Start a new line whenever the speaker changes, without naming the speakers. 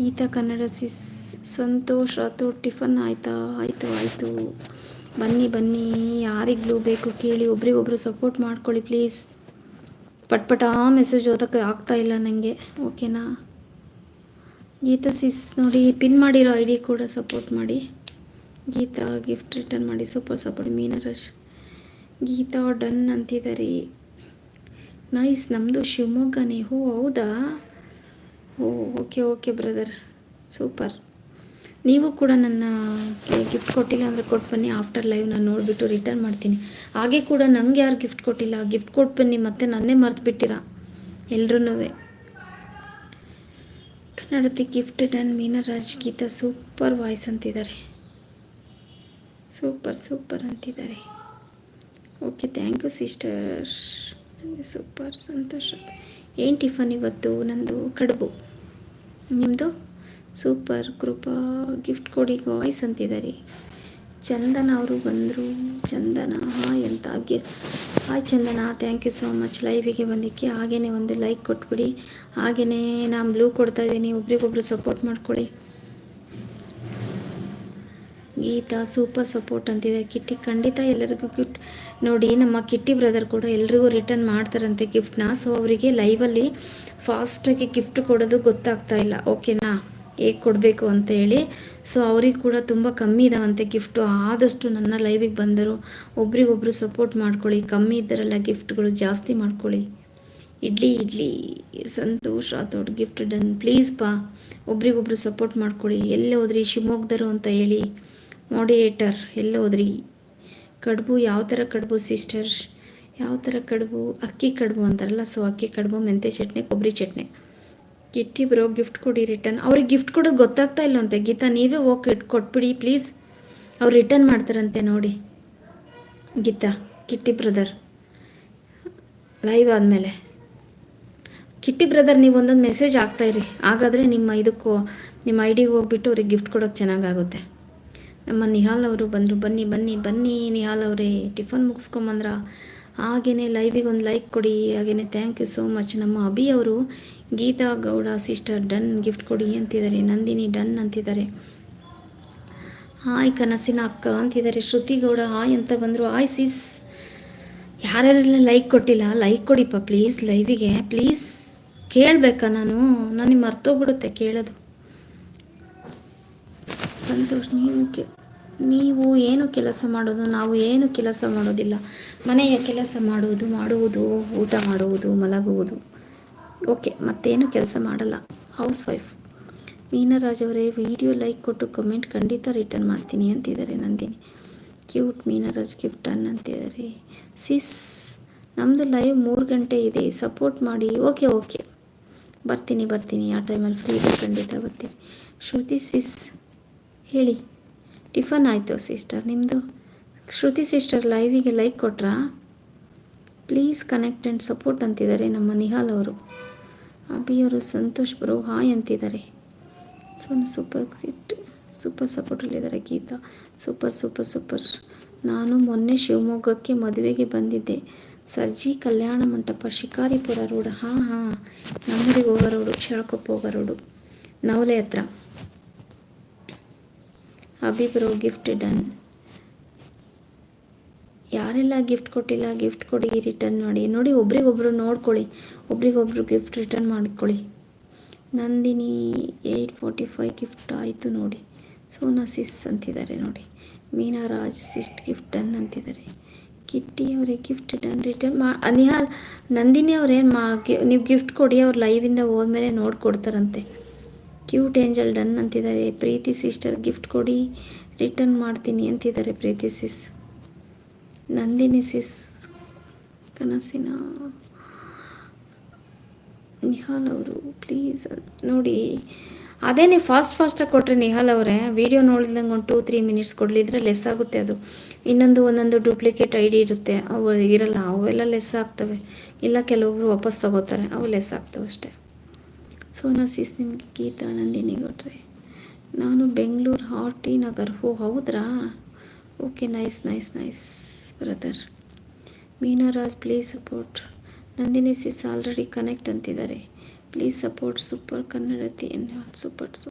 Geetha Kannada sis, Santosh Rathod tiffin ಆಯಿತಾ? ಆಯಿತು ಆಯಿತು. ಬನ್ನಿ ಬನ್ನಿ. ಯಾರಿಗ್ಲೂ ಬೇಕು ಕೇಳಿ, ಒಬ್ರಿಗೊಬ್ರು ಸಪೋರ್ಟ್ ಮಾಡ್ಕೊಳ್ಳಿ ಪ್ಲೀಸ್ ಪಟ್ಪಟ ಮೆಸೇಜ್ ಓದೋಕ್ಕೆ ಆಗ್ತಾ ಇಲ್ಲ ನನಗೆ ಓಕೆನಾ ಗೀತಾ ಸಿಸ್, ನೋಡಿ ಪಿನ್ ಮಾಡಿರೋ ಐ ಡಿ ಕೂಡ ಸಪೋರ್ಟ್ ಮಾಡಿ. ಗೀತಾ ಗಿಫ್ಟ್ ರಿಟರ್ನ್ ಮಾಡಿ ಸೂಪರ್ ಸಪೋರ್ಟ್ ಮೀನರಶ್. ಗೀತಾ ಡನ್ ಅಂತಿದ್ದಾರೆ. ನೈಸ್ ನಮ್ಮದು ಶಿವಮೊಗ್ಗನೇ. ಹೋ ಹೌದಾ? ಓಕೆ ಓಕೆ ಬ್ರದರ್ ಸೂಪರ್ ನೀವು ಕೂಡ ನನ್ನ ಗಿಫ್ಟ್ ಕೊಟ್ಟಿಲ್ಲ ಅಂದರೆ ಕೊಟ್ಟು ಬನ್ನಿ. ಆಫ್ಟರ್ ಲೈವ್ ನಾನು ನೋಡಿಬಿಟ್ಟು ರಿಟರ್ನ್ ಮಾಡ್ತೀನಿ. ಹಾಗೆ ಕೂಡ ನಂಗೆ ಯಾರು ಗಿಫ್ಟ್ ಕೊಟ್ಟಿಲ್ಲ. ಗಿಫ್ಟ್ ಕೊಟ್ಟು ಬನ್ನಿ ಮತ್ತೆ ನನ್ನೇ ಮರ್ತು ಬಿಟ್ಟಿರ? ಎಲ್ರೂ Kannadathi gift done Meenaraj Geetha super voice ಅಂತಿದ್ದಾರೆ. ಸೂಪರ್ ಸೂಪರ್ ಅಂತಿದ್ದಾರೆ. Okay thank you sister super ಸಂತೋಷ. ಏನು ಟಿಫನ್ ಇವತ್ತು? ನಂದು ಕಡುಬು. ನಿಮ್ಮದು ಸೂಪರ್, ಕೃಪಾ ಗಿಫ್ಟ್ ಕೊಡಿ ವಾಯ್ಸ್ ಅಂತಿದ್ದಾರೆ. ಚಂದನ ಅವರು ಬಂದರು. ಚಂದನ, ಹಾಯ್ ಅಂತ ಹಾಗೆ. Hi Chandana thank you so much ಲೈವಿಗೆ ಬಂದಿಕ್ಕೆ ಹಾಗೆಯೇ ಒಂದು ಲೈಕ್ ಕೊಟ್ಬಿಡಿ. ಹಾಗೆಯೇ ನಾನು ಬ್ಲೂ ಕೊಡ್ತಾ ಇದ್ದೀನಿ. ಒಬ್ರಿಗೊಬ್ರು ಸಪೋರ್ಟ್ ಮಾಡ್ಕೊಳ್ಳಿ ಗೀತಾ ಸೂಪರ್ ಸಪೋರ್ಟ್ ಅಂತಿದೆ. ಕಿಟ್ಟಿ ಖಂಡಿತ ಎಲ್ಲರಿಗೂ ಗಿಫ್ಟ್ ನೋಡಿ, ನಮ್ಮ ಕಿಟ್ಟಿ ಬ್ರದರ್ ಕೂಡ ಎಲ್ರಿಗೂ ರಿಟರ್ನ್ ಮಾಡ್ತಾರಂತೆ ಗಿಫ್ಟ್ನ ಸೊ ಅವರಿಗೆ ಲೈವಲ್ಲಿ ಫಾಸ್ಟಾಗಿ ಗಿಫ್ಟ್ ಕೊಡೋದು ಗೊತ್ತಾಗ್ತಾ ಇಲ್ಲ. ಓಕೆನಾ ಹೇಗೆ ಕೊಡಬೇಕು ಅಂತ ಹೇಳಿ. ಸೊ ಅವ್ರಿಗೆ ಕೂಡ ತುಂಬ ಕಮ್ಮಿ ಇದಾವಂತೆ ಗಿಫ್ಟು ಆದಷ್ಟು ನನ್ನ ಲೈವಿಗೆ ಬಂದರು ಒಬ್ರಿಗೊಬ್ರು ಸಪೋರ್ಟ್ ಮಾಡ್ಕೊಳ್ಳಿ. ಕಮ್ಮಿ ಇದ್ದಾರಲ್ಲ ಗಿಫ್ಟ್ಗಳು ಜಾಸ್ತಿ ಮಾಡ್ಕೊಳ್ಳಿ. ಇಡ್ಲಿ ಇಡ್ಲಿ. ಸಂತೋಷ, ದೊಡ್ಡ ಗಿಫ್ಟ್ ಡನ್ ಪ್ಲೀಸ್ ಪಾ ಒಬ್ರಿಗೊಬ್ರು ಸಪೋರ್ಟ್ ಮಾಡ್ಕೊಳ್ಳಿ. ಎಲ್ಲಿ ಹೋದ್ರಿ ಶಿವಮೊಗ್ಗದರು ಅಂತ ಹೇಳಿ. ಮಾಡಿಯೇಟರ್ ಎಲ್ಲ ಹೋದ್ರಿ ಕಡುಬು ಯಾವ ಥರ ಕಡುಬು ಸಿಸ್ಟರ್ ಯಾವ ಥರ ಕಡುಬು? ಅಕ್ಕಿ ಕಡುಬು ಅಂತಾರಲ್ಲ ಸೊ ಅಕ್ಕಿ ಕಡುಬು, ಮೆಂತೆ ಚಟ್ನಿ, ಕೊಬ್ಬರಿ ಚಟ್ನಿ. ಕಿಟ್ಟಿ ಬ್ರೋ ಗಿಫ್ಟ್ ಕೊಡಿ ರಿಟರ್ನ್ ಅವ್ರಿಗೆ ಗಿಫ್ಟ್ ಕೊಡೋದು ಗೊತ್ತಾಗ್ತಾ ಇಲ್ಲವಂತೆ ಗೀತಾ, ನೀವೇ ಹೋಗಿ ಇಟ್ಟು ಕೊಟ್ಬಿಡಿ ಪ್ಲೀಸ್ ಅವ್ರು ರಿಟರ್ನ್ ಮಾಡ್ತಾರಂತೆ ನೋಡಿ. ಗೀತಾ, ಕಿಟ್ಟಿ ಬ್ರದರ್ ಲೈವ್ ಆದಮೇಲೆ. ಕಿಟ್ಟಿ ಬ್ರದರ್ ನೀವು ಒಂದೊಂದು ಮೆಸೇಜ್ ಆಗ್ತಾಯಿರಿ ಹಾಗಾದರೆ ನಿಮ್ಮ ಇದಕ್ಕೂ, ನಿಮ್ಮ ಐ ಡಿಗೆ ಹೋಗ್ಬಿಟ್ಟು ಅವ್ರಿಗೆ ಗಿಫ್ಟ್ ಕೊಡೋಕ್ಕೆ ಚೆನ್ನಾಗಾಗುತ್ತೆ ನಮ್ಮ ನಿಹಾಲ್ ಅವರು ಬಂದರು, ಬನ್ನಿ ಬನ್ನಿ ಬನ್ನಿ ನಿಹಾಲ್ ಅವರೇ, ಟಿಫನ್ ಮುಗಿಸ್ಕೊಂಬಂದ್ರ. ಹಾಗೆಯೇ ಲೈವಿಗೆ ಒಂದು ಲೈಕ್ ಕೊಡಿ ಹಾಗೆಯೇ ಥ್ಯಾಂಕ್ ಯು ಸೋ ಮಚ್ ನಮ್ಮ ಅಭಿ ಅವರು, Geetha Gowda sister done gift ಕೊಡಿ ಅಂತಿದ್ದಾರೆ, ನಂದಿನಿ ಡನ್ ಅಂತಿದ್ದಾರೆ. ಹಾಯ್ ಕನಸಿನ ಅಕ್ಕ ಅಂತಿದ್ದಾರೆ, ಶ್ರುತಿ ಗೌಡ ಹಾಯ್ ಅಂತ ಬಂದರು. ಹಾಯ್ ಸಿಸ್ ಯಾರ್ಯಾರೆಲ್ಲ ಲೈಕ್ ಕೊಟ್ಟಿಲ್ಲ ಲೈಕ್ ಕೊಡಿಪ್ಪ ಪ್ಲೀಸ್ ಲೈವಿಗೆ ಪ್ಲೀಸ್ ಕೇಳಬೇಕಾ ನಾನು? ನನಗೆ ಮರ್ತೋಗ್ಬಿಡುತ್ತೆ ಕೇಳೋದು. ಸಂತೋಷ್, ನೀವು ಕೆ, ನೀವು ಏನು ಕೆಲಸ ಮಾಡೋದು? ನಾವು ಏನು ಕೆಲಸ ಮಾಡೋದಿಲ್ಲ. ಮನೆಯ ಕೆಲಸ ಮಾಡುವುದು ಮಾಡುವುದು, ಊಟ ಮಾಡುವುದು, ಮಲಗುವುದು. ಓಕೆ, ಮತ್ತೇನು ಕೆಲಸ ಮಾಡಲ್ಲ. ಹೌಸ್ ವೈಫ್ ಮೀನರಾಜ್ ಅವರೇ, ವಿಡಿಯೋ ಲೈಕ್ ಕೊಟ್ಟು ಕಮೆಂಟ್ ಖಂಡಿತ ರಿಟರ್ನ್ ಮಾಡ್ತೀನಿ ಅಂತಿದ್ದಾರೆ ನಂದಿನಿ. ಕ್ಯೂಟ್ ಮೀನರಾಜ್ ಗಿಫ್ಟ್ ಅಂತಿದ್ದಾರೆ ಸಿಸ್ ನಮ್ಮದು ಲೈವ್ ಮೂರು ಗಂಟೆ ಇದೆ. ಸಪೋರ್ಟ್ ಮಾಡಿ. Okay okay. ಬರ್ತೀನಿ ಬರ್ತೀನಿ. ಆ ಟೈಮಲ್ಲಿ ಫ್ರೀ ಇದೆ ಖಂಡಿತ ಬರ್ತೀನಿ. ಶ್ರುತಿ, ಸಿಸ್. ಹೇಳಿ. ಟಿಫನ್ ಆಯಿತು ಸಿಸ್ಟರ್ ನಿಮ್ಮದು ಶ್ರುತಿ ಸಿಸ್ಟರ್ ಲೈವಿಗೆ ಲೈಕ್ ಕೊಟ್ರಾ? ಪ್ಲೀಸ್ ಕನೆಕ್ಟ್ ಆ್ಯಂಡ್ ಸಪೋರ್ಟ್ ಅಂತಿದ್ದಾರೆ ನಮ್ಮ ನಿಹಾಲ್ ಅವರು. ಅಭಿಯವರು ಸಂತೋಷ್ ಬ್ರೋ, ಹಾಯ್ ಅಂತಿದ್ದಾರೆ. ಸೊ ಸೂಪರ್ ಇಟ್ ಸೂಪರ್ ಸಪೋರ್ಟಲ್ಲಿದ್ದಾರೆ ಗೀತಾ. Super super super. ನಾನು ಮೊನ್ನೆ ಶಿವಮೊಗ್ಗಕ್ಕೆ ಮದುವೆಗೆ ಬಂದಿದ್ದೆ. ಸರ್ಜಿ ಕಲ್ಯಾಣ ಮಂಟಪ, ಶಿಕಾರಿಪುರ ರೋಡ್. ಹಾಂ ಹಾಂ. ನಮ್ಮೂರಿಗೆ ಹೋಗೋ ರೋಡು ಶಳಕೊಪ್ಪ ಹೋಗೋ ರೋಡು. ನವಲೆ ಹತ್ರ. ಅಭಿಬ್ರೋ ಗಿಫ್ಟ್ ಡನ್ ಯಾರೆಲ್ಲ ಗಿಫ್ಟ್ ಕೊಟ್ಟಿಲ್ಲ ಗಿಫ್ಟ್ ಕೊಡಿ ರಿಟರ್ನ್ ಮಾಡಿ. ನೋಡಿ, ಒಬ್ರಿಗೊಬ್ರು ನೋಡ್ಕೊಳ್ಳಿ. ಒಬ್ರಿಗೊಬ್ರು ಗಿಫ್ಟ್ ರಿಟರ್ನ್ ಮಾಡ್ಕೊಳ್ಳಿ. Nandini eight forty five gift ಆಯಿತು ನೋಡಿ. ಸೋನಾ ಸಿಸ್ ಅಂತಿದ್ದಾರೆ ನೋಡಿ. Meena Raj sis gift done ಅಂತಿದ್ದಾರೆ. ಕಿಟ್ಟಿ ಅವರೇ ಗಿಫ್ಟ್ ಡನ್ ರಿಟರ್ನ್ ಮಾ ನಿಹಾಲ್ ನಂದಿನಿ ಅವ್ರೇನು ಮಾ ನೀವು ಗಿಫ್ಟ್ ಕೊಡಿ, ಅವ್ರು ಲೈವಿಂದ ಹೋದ್ಮೇಲೆ ನೋಡ್ಕೊಡ್ತಾರಂತೆ. ಕ್ಯೂಟ್ ಏಂಜಲ್ ಡನ್ ಅಂತಿದ್ದಾರೆ. ಪ್ರೀತಿ ಸಿಸ್ಟರ್ ಗಿಫ್ಟ್ ಕೊಡಿ ರಿಟರ್ನ್ ಮಾಡ್ತೀನಿ ಅಂತಿದ್ದಾರೆ ಪ್ರೀತಿ ಸಿಸ್ ನಂದಿನಿ ಸಿಸ್ ಕನಸಿನ ನಿಹಾಲ್ ಅವರು ಪ್ಲೀಸ್ ನೋಡಿ. ಅದೇನೇ ಫಾಸ್ಟ್ ಫಾಸ್ಟಾಗಿ ಕೊಟ್ಟರೆ ನಿಹಾಲ್ ಅವರೇ ವೀಡಿಯೋ ನೋಡಿದಂಗೆ ಒಂದು ಟೂ ತ್ರೀ ಮಿನಿಟ್ಸ್ ಕೊಡಲಿದ್ರೆ ಲೆಸ್ ಆಗುತ್ತೆ ಅದು. ಇನ್ನೊಂದು ಒಂದೊಂದು ಡೂಪ್ಲಿಕೇಟ್ ಐ ಡಿ ಇರುತ್ತೆ, ಅವು ಇರಲ್ಲ, ಅವೆಲ್ಲ ಲೆಸ್ ಆಗ್ತವೆ. ಇಲ್ಲ ಕೆಲವೊಬ್ರು ವಾಪಸ್ ತಗೋತಾರೆ, ಅವು ಲೆಸ್ ಆಗ್ತವೆ ಅಷ್ಟೇ. ಸೋನಾಸಿಸ್ ನಿಮಗೆ ಗೀತಾ ನಂದಿನಿ ಕೊಟ್ರೆ ನಾನು ಬೆಂಗಳೂರು ಹಾರ್ ಟಿ ನಗರ್. ಹೋ ಹೌದ್ರಾ? Okay, nice nice nice, brother. Meenaraj please support Nandini sis already connect ಅಂತಿದ್ದಾರೆ. Please support super Kannadathi super